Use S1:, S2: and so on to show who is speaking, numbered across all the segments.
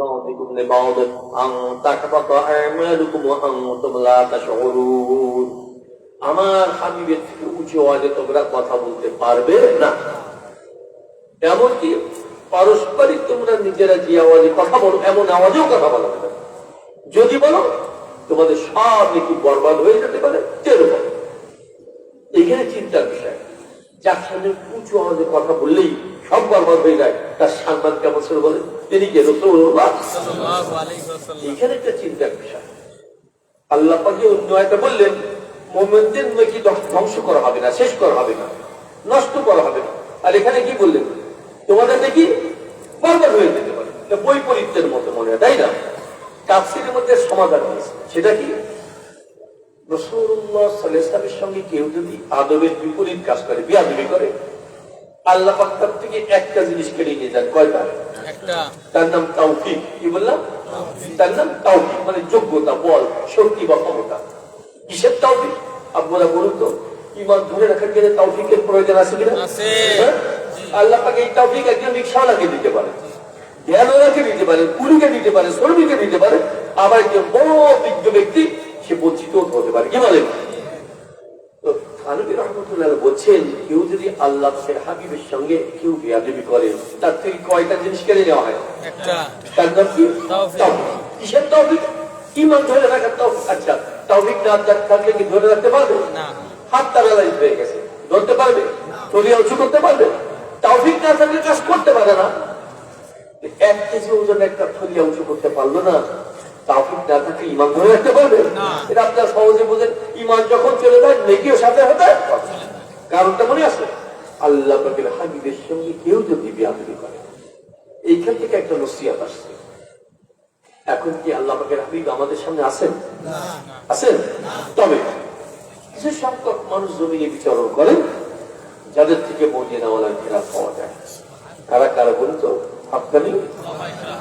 S1: بعضكم لبعض أن تحبط أعمالكم وأنتم لا تشعرون আমার হাবিবের থেকে উঁচু আওয়াজে তোমরা কথা বলতে পারবে না এমনকি পারস্পরিক তোমরা নিজেরা যে আওয়াজে কথা বলো এমন আওয়াজেও কথা বলা যাবে না। যদি বলো তোমাদের সব নাকি বরবাদ হয়ে যেতে পারে যেরকম এখানে চিন্তার বিষয় যার সামনে উঁচু আওয়াজে কথা বললেই সব বরবাদ হয়ে যায়। তার সম্মান কেমন ছিল বলে তিনি কে? রসুল্লাহ এখানে একটা চিন্তার বিষয়। আল্লাহ পাকে অন্য একটা বললেন মোমেনদের নাকি ধ্বংস করা হবে না শেষ করা হবে না নষ্ট করা হবে না। আর এখানে কি বললেন? তোমাদের নাকি বরবাদ হয়ে যেতে পারে। বৈপরীত্যের মতো মনে হয় তাই না? তাফসিরের মধ্যে সমাধান হয়েছে। সেটা কি? রসুল্লাহ সঙ্গে কেউ যদি আদবের বিপরীত কাজ করে বিয়াদবি করে আল্লাহ পাক তার থেকে একটা জিনিস কেড়ে নিয়ে যান
S2: একটা।
S1: তার নাম তাওফিক। কি বললাম? তার নাম তাওফিক মানে যোগ্যতা বল শক্তি বা ক্ষমতা। কিসের তাওফিক? আপনারা বলুন তো ইমান ধরে রাখার তাওফিকের প্রয়োজন আছে কিনা? হ্যাঁ? আল্লাহ পাকে এই তাওফিক একজন রিক্সাওয়ালাকে দিতে পারে জ্ঞানওয়ালাকে দিতে পারে কুলিকে দিতে পারে দিতে পারে। আবার একজন বড় বিজ্ঞ ব্যক্তি সে বঞ্চিত হতে পারে। কি বলেন? থানবী রহমতুল্লাহ বলছেন কেউ যদি আল্লাহ হাবিবের সঙ্গে কেউ বিয়াদবি করে তার থেকে কয়টা জিনিস কেড়ে নেওয়া হয়? তার নাম কি। কিসের তৌফিক? ইমান ধরে রাখার তৌফিক। আচ্ছা তৌফিক না থাকলে কি ধরে রাখতে পারবে। হাত প্যারালাইজ হয়ে গেছে। ধরতে পারবে? তলিয়া উঁচু করতে পারবে? তৌফিক না থাকলে কাজ করতে পারে না। এক কেজি ওজন একটা থলিয়া উঁচু করতে পারল না। তাওফিক না থাকলে ইমান ধরে রাখতে পারবে? এটা আপনার সহজে বোঝেন ইমান যখন চলে যায় নেকিও সাথে হতে কারণটা মনে আছে আল্লাহ পাকের হাবিবের সঙ্গে কেউ যদি বিয়াদবি করে এইখান থেকে একটা নসিহাত আসছে। এখন কি আল্লাহ পাকের হাবিব আমাদের সামনে আছেন? আছেন? তবে কিছু সংখ্যক মানুষ জমিনে বিচরণ করেন যাদের থেকে মরিয়ে নেওয়ালার পাওয়া যায়। কারা কারা বলুন তো? আফগানি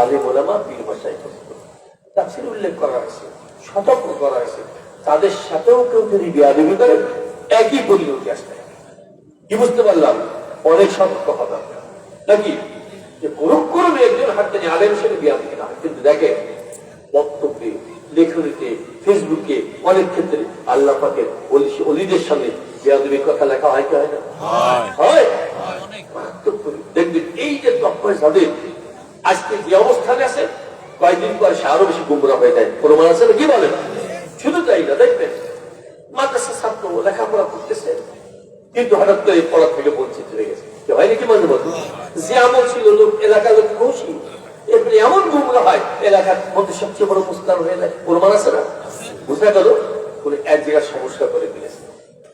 S1: আলে মোলামা পীর ভাষায়। তাফসির উল্লেখ করা হয়েছে সতর্ক করা হয়েছে। তাদের সাথেও কেউ যদি বিয়াদবি করে একই পরিণতি আসতে কি বুঝতে পারলাম? অনেক সতর্ক দরকার নাকি? যে কোন করবে একজন হাত জানি আলেম হিসেবে বিয়া দিকে না কিন্তু দেখে বক্তব্যে লেখনীতে ফেসবুকে অনেক ক্ষেত্রে আল্লাহ পাকের অলিদের সামনে বিয়াদবির কথা লেখা হয় কি হয় না? হয়। দেখবেন এই যে তৎপরে যাদের আজকে যে অবস্থানে আছে কয়েকদিন পরে সে আরও বেশি গুমরা হয়ে যায়। প্রমাণ আছে কি বলেন শুধু তাই না দেখবেন মাদ্রাসা ছাত্র লেখাপড়া করতেছে কিন্তু হঠাৎ করে পড়া থেকে বঞ্চিত হয়ে গেছে। হয় নাকি মাঝে মধ্যে? যে আমল ছিল লোক এলাকার লোক খুশি। এরপরে এমন গুমরা হয় এলাকার মধ্যে সবচেয়ে বড় মুস্তান হয়ে যায়। প্রমাণ আছে না বুঝা গেল কোন এক জায়গায় সমস্যা করে ফেলেছে।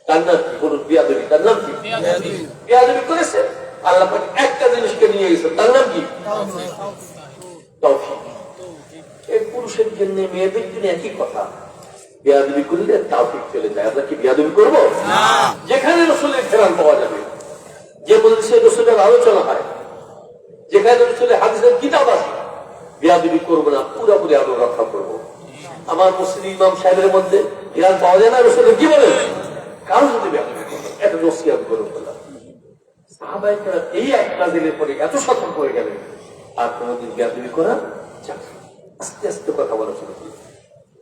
S1: তার নাম কি? কোন বিয়াদবি। তার নাম কি? বিয়াদবি। করেছে। আল্লাহ একটা জিনিসকে নিয়ে গেছে। তার নাম কি? তৌফিক এই পুরুষের জন্য মেয়েদের জন্য একই কথা। বিয়াদবি করলে তাওফিক চলে যায়। আমরা কি বিয়াদবি করব? যেখানে রসুলের ফেরান পাওয়া যাবে। যে মজলিসে রসুলের আলোচনা হয় যেখানে রসুলের হাদিসের কিতাব আছে বিয়াদবি করব না পুরোপুরি আলো রক্ষা করব। আমার মুসলিম ইমাম সাহেবের মধ্যে ফেরান পাওয়া যায় না রসুলের কি বলে? কারও যদি বিয়াদবি করব একটা নসিয়াত করে বললাম সাহাবাই এই এক নাজিলের পরে এত সতর্ক হয়ে গেলেন। আর কোনোদিন বিয়াদবি করা যাবে। আস্তে আস্তে কথা বলা শুরু করলেন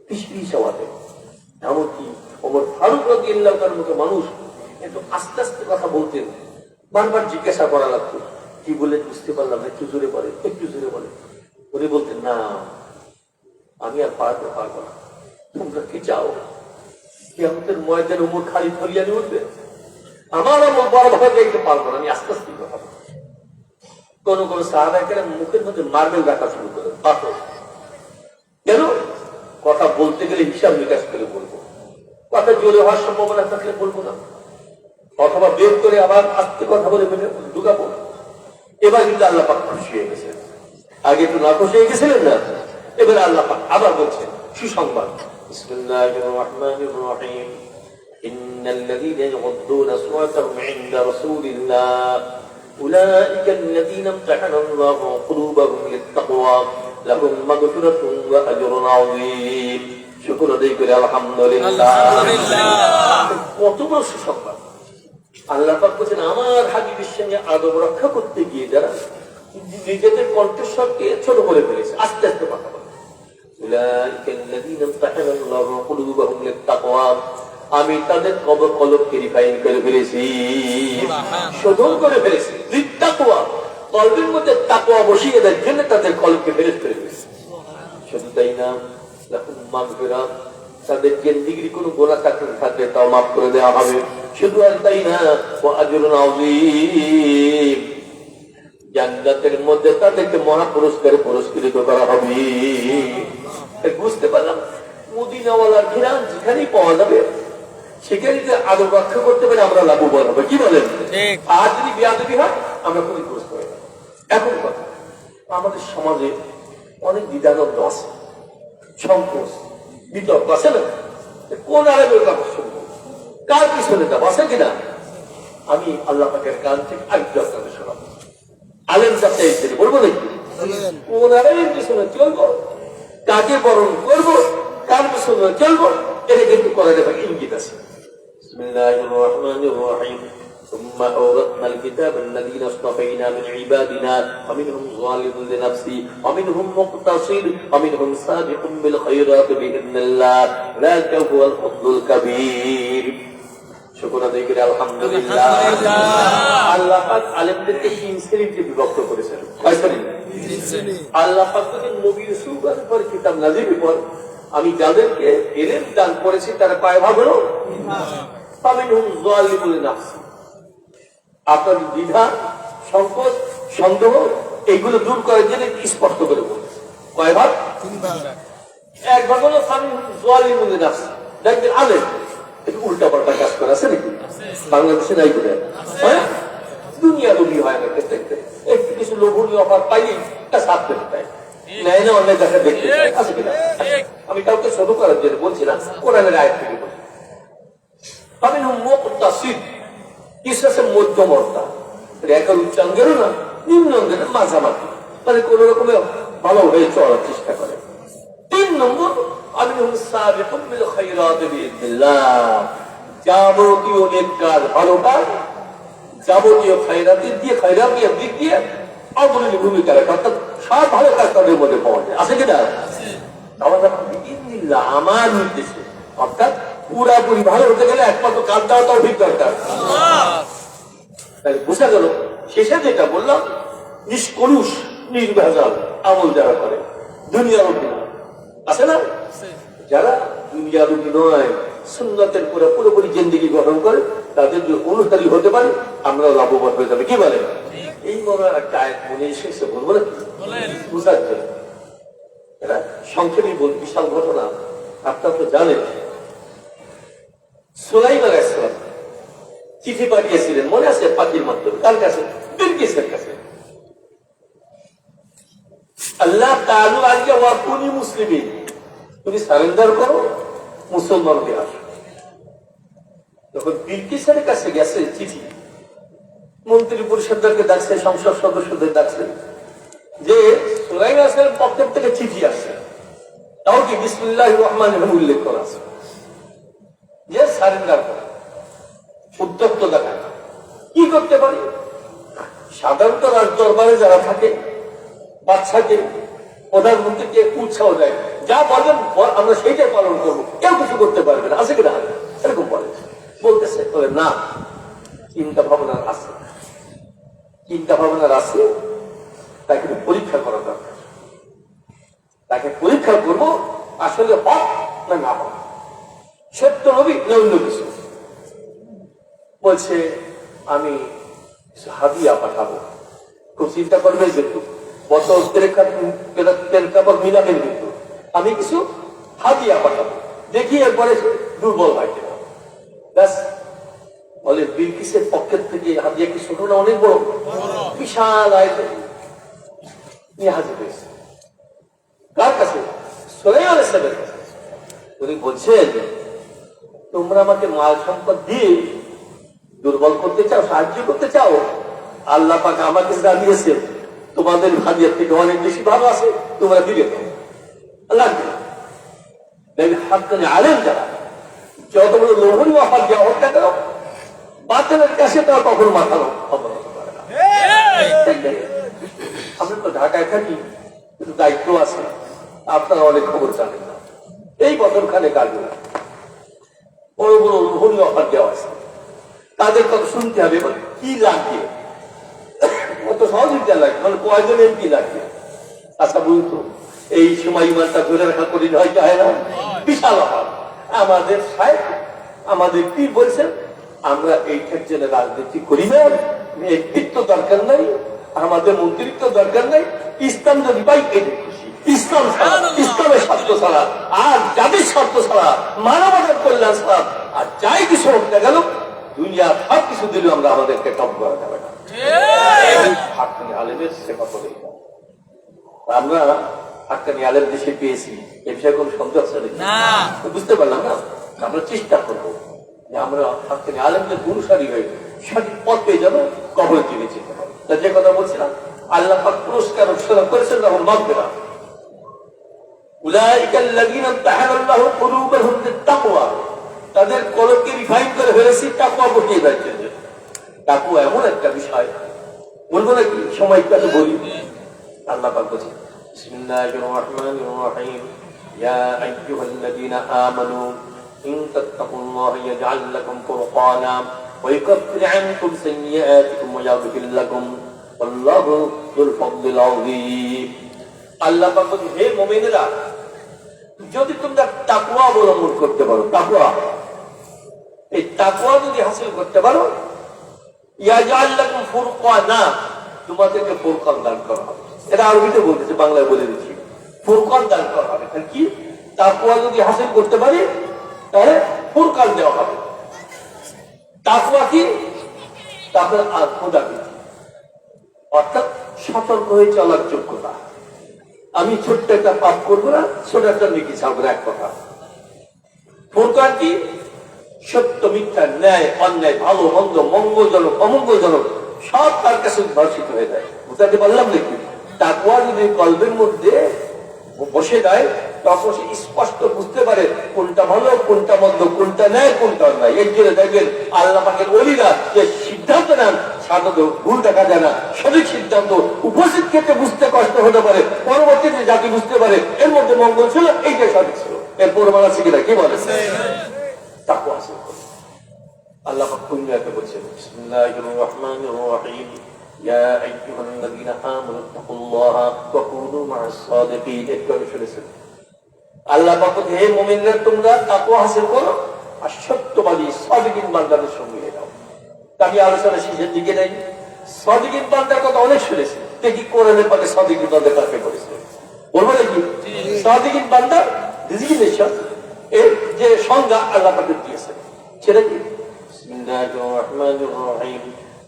S1: পিস পিস আওয়াজে। এমনকি ওমর ফারুক রাজি আল্লাহর মতো মানুষ কিন্তু আস্তে আস্তে কথা বলতেন। বারবার জিজ্ঞাসা করা লাগতো, কি বলে বুঝতে পারলাম একটু জোরে বলে, একটু জোরে বলে। উনি বলতেন, না, আমি আর পারতে পারব না। তোমরা কি চাও? কি আমাদের ময়দান উমর খালি ফরিয়ানি উঠবে? আমার আমল বড় ভাবে দেখতে পারব না, আমি আস্তে আস্তে কথা কোন কোন সাহাবাহিকেরা মুখের মধ্যে মার্বেল রাখা শুরু করে পাথর কেন কথা বলতে গেলে হিসাব নিকাশ করে বলবো কথা জোরে হওয়ার সম্ভাবনা থাকলে বলবো না অথবা বের করে আবার আস্তে কথা বলে ফেলে ঢুকাবো এবার কিন্তু আল্লাহ পাক খুশি হয়ে গেছেন আগে তো না খুশি হয়ে গেছিলেন না এবার আল্লাহ পাক আবার বলছেন সুসংবাদ বিসমিল্লাহির রহমানির রহিম إن الذين يغضون أصواتهم عند رسول الله أولئك الذين امتحن الله قلوبهم للتقوى লাকুম ওয়া আজরুন আযীম। শুকর আদায় করে
S2: আলহামদুলিল্লাহ।
S1: আল্লাহ পাক বলেন আমার হাবিবের সঙ্গে আদব রক্ষা করতে গিয়ে যারা নিজেদের কণ্ঠস্বরকে ছোট করে ফেলেছে আস্তে আস্তে কথা বলে। আমি তাদের কবর কলবকে রিফাইন করে ফেলেছি। শোধন করে ফেলেছি। কলবের মধ্যে তাকওয়া বসিয়ে দেওয়ার জন্য তাদের কলবকে ফেরত করে শুধু তাই না মাগফিরাত তাদের জিন্দিগির কোনো গোনা থাকলে থাকলে তাও মাফ করে দেওয়া হবে। শুধু আর তাই না ও আজরুন আযীম জান্নাতের মধ্যে তাদেরকে মহা পুরস্কৃত করা হবে। বুঝতে পারলাম মদিনাওয়ালার ঘিরান যেখানেই পাওয়া যাবে সেখানে যে আদর রক্ষা করতে পারে আমরা লাভবান হবে। কি বলেন। আর যদি বিয়াদবি হয় আমরা যাব এখন কথা আমাদের সমাজে অনেক দ্বিধানন্দ আছে সংকোচ বিতর্ক আছে না? কোন আরবের কথা শুনব কার পিছনে যাব আছে কিনা? আমি আল্লাহ পাকের কান থেকে আগ্রহ আপনাকে শোনাবো। আলেম চাপতে এসেছিল বলব নাকি? কোন আরবের পিছনে চলবো? কাকে বরণ করব? কার পিছনে চলবো? এটা কিন্তু করা যাবে ইঙ্গিত আছে। ثم أورثنا الكتاب الذين اصطفينا من عبادنا ومنهم ظالم لنفسه ومنهم مقتصد ومنهم سابق بالخيرات بإذن الله ذلك هو الفضل الكبير শুকুর আদায় করে আলহামদুলিল্লাহ আল্লাহ পাক আলেমদেরকে তিন শ্রেণীতে বিভক্ত করেছেন কয় শ্রেণী আল্লাহ পাক যখন নবী রসুলের পর কিতাব নাজির পর আমি যাদেরকে এলেম দান করেছি তারা কয় ভাগ হলো ফামিনহুম যালিমুল নাফস আপনার দ্বিধা সংকোচ সন্দেহ এগুলো দূর করার জন্য স্পষ্ট করে বলুন। কয় ভাগ এক ভাগ হলো ফামিনহুম যালিমুল নাফস দেখবেন একটু উল্টা পাল্টা কাজ করে আছে নাকি? বাংলাদেশে নাই করে হ্যাঁ? দুনিয়া লোভী হয় না দেখতে একটু কিছু লোভনীয় অফার পাইলেই তা সাপ পেতে পায়। নেয় না অন্যায় দেখা দেখতে আছে কিনা? আমি কাউকে ছোট করার জন্য বলছি না কোরআনের আয়াত থেকে বলছি ফামিনহুম মুকতাসিদ কিছু বিশ্বাসের মধ্যমর্তা। একের উচ্চাঙ্গেরও না নিম্নাঙ্গের মাঝামাঝি। মানে কোন রকমের ভালো হয়ে চলার চেষ্টা করে। তিন নম্বর আমি যাবতীয় নেককার ভালো কাজ যাবতীয় খায়রাতে দিয়ে খায়রাতীয় দিক দিয়ে অগ্রণী ভূমিকা রাখে। অর্থাৎ সব ভালো কাজ তাদের মধ্যে পাওয়া যায়। আছে কিনা? আমাদের আমার উদ্দেশ্যে। অর্থাৎ পুরাপুরি ভালো হতে গেলে একমাত্র কাজ দেওয়া দরকার। বোঝা গেল শেষে যেটা বললাম নিষ্কলুষ নির্ভেজাল আমল যারা করে অভিনয় আছে না? যারা দুনিয়ার সুন্নতের পুরো পুরোপুরি জিন্দিগি গঠন করে তাদের যে অনুসারী হতে পারে আমরা লাভবান হয়ে যাবে। কি বলে? এই মনে হয় একটা আয়াত মনে এসেছে বলব না বুঝার জন্য। সংক্ষেপে বল বিশাল ঘটনা। আপনারা তো জানেন সোলাইম আলাইসালাম চিঠি পাঠিয়েছিলেন। মনে আছে পাখির মাধ্যমে কার কাছে? বিলকিসের কাছে। আল্লাহ তালু আজকে ওয়াকুনি মুসলিমিন। তুমি সারেন্ডার করো মুসলমান হয়ে আসো। যখন বিলকিসের কাছে গেছে চিঠি, মন্ত্রী পরিষদদেরকে ডাকছে, সংসদ সদস্যদের ডাকছে, যে সুলাইম আসলামের পক্ষের থেকে চিঠি আসছে। তাও কি বিসমুল্লাহ রহমান উল্লেখ করা আছে? সারেন্ডার করে। উদ্যক্ত দেখায়। কি করতে পারি? সাধারণত রাজ দরবারে যারা থাকে বাচ্চাকে প্রধানমন্ত্রীকে উৎসাহ দেয়। যা বলেন, ব- আমরা সেইটাই পালন করব। কেউ কিছু করতে পারবে না। আছে কিনা? এরকম বলে। বলতেছে বলে না, চিন্তা ভাবনার আছে। চিন্তা ভাবনার আছে তাকে পরীক্ষা করা দরকার। তাকে পরীক্ষা করব, আসলে হক না না হক। সত্য নবী না অন্য কিছু? বলছে, আমি হাদিয়া পাঠাবো। খুব চিন্তা করবে কিন্তু বছর মিলাবেন কিন্তু। আমি কিছু হাদিয়া পাঠাবো। দেখি এরপরে দুর্বল হয় বলে, বিলকিসের পক্ষের থেকে হাদিয়া কি ছোট না অনেক বড়? বিশাল আয়তন নিয়ে হাজির হয়েছে। কার কাছে? সোলাই আলাইসলামের কাছে। উনি বলছেন তোমরা আমাকে মাল সম্পদ দিয়ে দুর্বল করতে চাও সাহায্য করতে চাও আল্লাহ পাক আমাকে যা দিয়েছে তোমাদের ভাগিয়ার থেকে অনেক বেশি ভালো আছে তোমরা না। দেখবে হাক্কানি আলেন যারা যত বড় লোভনীয় অফার হোক না কেন বাতিলের কাছে তারা কখনো মাথা নত- অবনত করে না। দেখবেন, ঢাকায় থাকি কিন্তু দায়িত্ব আছে আপনারা অনেক খবর জানেন না এই বছর খানে কাজে বড় বড় লোহনী অফার দেওয়া আছে তাদের কথা শুনতে হবে এবার কি লাগবে কত সহযোগিতা লাগবে মানে কয়জন এমপি লাগবে আচ্ছা বলতো এই সময় ইমানটা ধরে রাখা কঠিন হয় যায় না? বিশাল অভাব আমাদের সাহেব, আমাদের কি বলছেন, আমরা এই ক্ষেত্রে রাজনীতি করি না, নেতৃত্ব দরকার নাই, আমাদের মন্ত্রিত্ব দরকার নাই, ইসলাম যদি পাই খুশি। ইসলাম ইসলামের স্বার্থ ছাড়া আর জাতির স্বার্থ ছাড়া মানবতার কল্যাণ ছাড়া আর যাই কিছু হোক না গেল দুনিয়া সব কিছু দিলে আমরা আমাদেরকে টপ করা যাবে না। হাক্কানি আলেমের সেবা করে আমরা হাক্কানি আলেম দেশে পেয়েছি এ বিষয়ে কোনো সন্দেহ আছে নাকি?
S2: না।
S1: তো বুঝতে পারলাম না। আমরা চেষ্টা করব যে আমরা হাক্কানি আলেমদের গুরুসারি হয়ে সঠিক পথ পেয়ে যাব কবরের দিকে যেতে হবে যে কথা বলছিলাম আল্লাহ পুরস্কার ঘোষণা করেছেন তখন মানবে তাদের কলবকে রিফাইন করে ফেলেছি, তাকওয়া বটিয়ে দেওয়ার তাকওয়া এমন একটা বিষয়। বলব নাকি সময় একটু বলি। আল্লাহ পাক বলছে, বিসমিল্লাহির রহমানির রহিম। ইয়া আইয়ুহাল্লাযীনা আমানু, ইন তাত্তাকুল্লাহা ইয়াজআল লাকুম ফুরকানা ওয়া ইউকাফির আনকুম সাইয়্যাতিকুম ওয়া ইয়াগফির লাকুম। আল্লাহু যুল ফাদলিল আযীম। আল্লাহ হে মুমিনেরা, যদি তোমরা তাকওয়া অবলম্বন করতে পারো, তাকওয়া, এই তাকওয়া যদি হাসিল করতে পারো ফুরকানা, তোমাদেরকে দান করা হবে। এটা আরবিতে বলতেছে, বাংলায় বলে দিচ্ছি। দান করা হবে। তাহলে কি? তাকওয়া যদি হাসিল করতে পারি, তাহলে ফুরকান দেওয়া হবে। তাকওয়া কি? তারপরে আর খোদা অর্থাৎ সতর্ক হয়ে চলার যোগ্যতা। আমি ছোট্ট একটা পাপ করব না ছোট একটা নেকি ছাড়বো না, এক কথা। ফুরকান কি সত্য মিথ্যা ন্যায় অন্যায় ভালো মন্দ মঙ্গলজনক অমঙ্গলজনক সব তার কাছে উদ্ভাসিত হয়ে যায়। বুঝতে পারলাম নাকি? তাকুয়া যদি কল্পের মধ্যে বসে যায় তখন সে স্পষ্ট বুঝতে পারে কোনটা ভালো, কোনটা মন্দ, কোনটা ন্যায়, কোনটা অন্যায়। এর জন্য দেখবেন আল্লাহ পাকের অলিরা যে সিদ্ধান্ত নেন, সাধারণত ভুল দেখা যায় না। সঠিক সিদ্ধান্ত উপস্থিত ক্ষেত্রে বুঝতে কষ্ট হতে পারে, পরবর্তীতে জাতি বুঝতে পারে, এর মধ্যে মঙ্গল ছিল, এইটাই সঠিক ছিল। এর আছে কিনা, কি বলে হাসিল করুন। আল্লাহ পাক বলছেন, বিসমিল্লাহির রহমানির রহিম। আইয়ুহাল্লাযীনা আমানু তাকুল্লাহা ওয়া কুনু মা'আস সাদিকিন একটু আগে শুনেছেন। আল্লাহ পাক হে মুমিনরা, তোমরা তাকওয়া হাসিল করো আর সত্যবাদী, সাদিকিন বান্দাদের সঙ্গে হয়ে আমি আলোচনা শেষের দিকে নাই সাদিকিন বান্দার কথা অনেক শুনেছি। দেখি কোরআনের পাকে সাদিকিন বান্দা কাকে করেছে বলব নাকি সাদিকিন বান্দার ডিজিগনেশন এর যে সংজ্ঞা আল্লাহ পাকে দিয়েছেন সেটা কি? বিসমিল্লাহির রহমানির রহিম।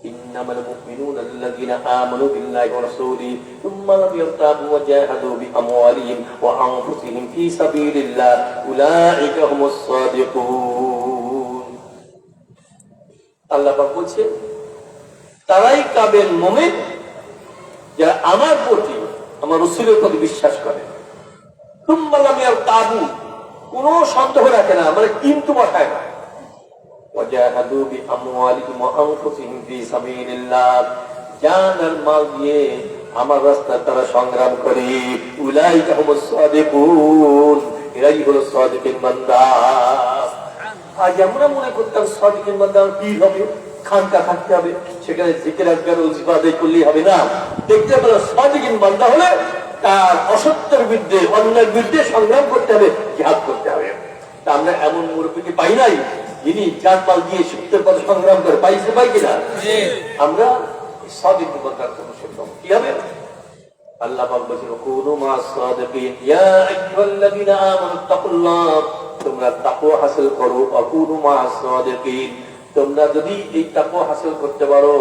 S1: إنما المؤمنون الذين آمنوا بالله ورسوله ثم لم يرتابوا وجاهدوا بأموالهم وأنفسهم في سبيل الله أولئك هم الصادقون আল্লাহ পাক বলছে তারাই কাবেল মোমেন যারা আমার প্রতি আমার রসুলের প্রতি বিশ্বাস করে তুম্বালামি আর তাবু কোন সন্দেহ রাখে না মানে কিন্তু বসায় না وجاهدوا بأموالهم وأنفسهم في سبيل الله জান আর মাল দিয়ে আমার রাস্তায় তারা সংগ্রাম করে উলাইকা হুমুস সাদিকুন এরাই হলো সাদিকিন বান্দা আজ আমরা মনে করতাম সাদিকিন বান্দা পীর হবে খানকা থাকতে হবে সেখানে জিকির আজগার উজিফা আদায় করলেই হবে না দেখতে পেলো সাদিকিন বান্দা হলে তার অসত্যের বিরুদ্ধে অন্যের বিরুদ্ধে সংগ্রাম করতে হবে জিহাদ করতে হবে তা আমরা এমন মুরব্বীকে পাই নাই যিনি চার পাল দিয়ে সত্যের পথে সংগ্রাম করে পাইছে পাই কিনা? আমরা সাদিক কোন সক্ষম কি হবে? আল্লাহ পাক বলছেন কুনু মা সাদিকিন। ইয়া আইয়ুহাল্লাযিনা আমানু তাকুল্লাহ। তোমরা তাকওয়া হাসিল করো। অকুনু মা সাদিকিন। তোমরা যদি এই তাকওয়া হাসিল করতে পারো